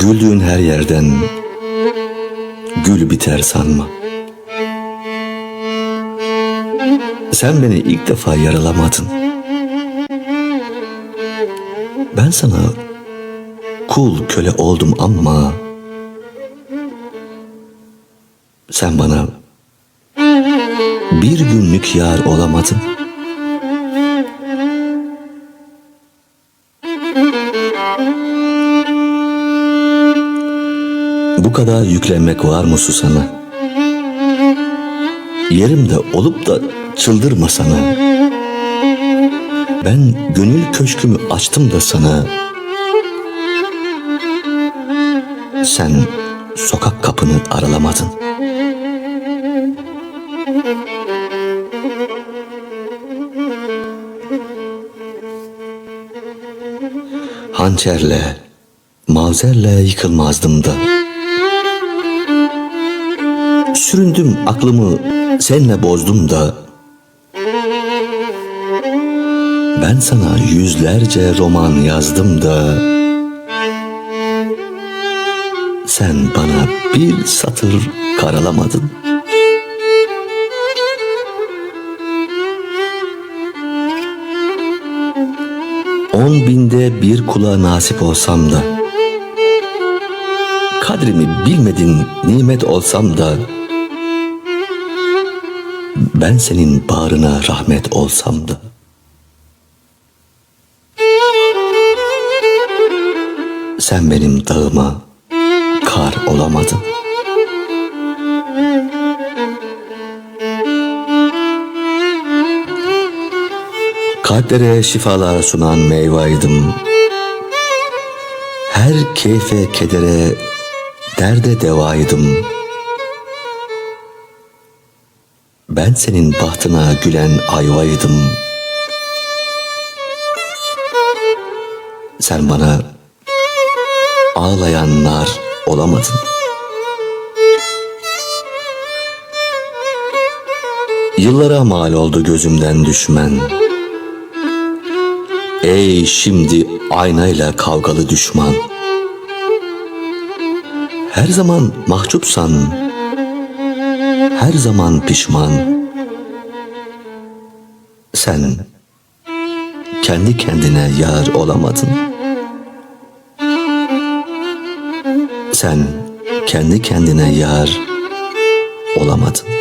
Güldüğün her yerden gül biter sanma. Sen beni ilk defa yaralamadın. Ben sana kul köle oldum ama sen bana bir günlük yar olamadın. Bu kadar yüklenmek var mı susana? Yerimde olup da çıldırma sana. Ben gönül köşkümü açtım da sana. Sen sokak kapını aralamadın. Hançerle, mavzerle yıkılmazdım da. Süründüm aklımı senle bozdum da. Ben sana yüzlerce roman yazdım da. Sen bana bir satır karalamadın. On binde bir kula nasip olsam da Kadrimi bilmedin nimet olsam da Ben senin bağrına rahmet olsam da Sen benim dağıma kar olamadın. Kalplere şifalar sunan meyvaydım. Her keyfe kedere, derde devaydım. Ben senin bahtına gülen ayvaydım. Sen bana ağlayan nar olamadın. Yıllara mal oldu gözümden düşmen. Ey şimdi aynayla kavgalı düşman. Her zaman mahcupsan, her zaman pişman. Sen kendi kendine yar olamadın. Sen kendi kendine yar olamadın.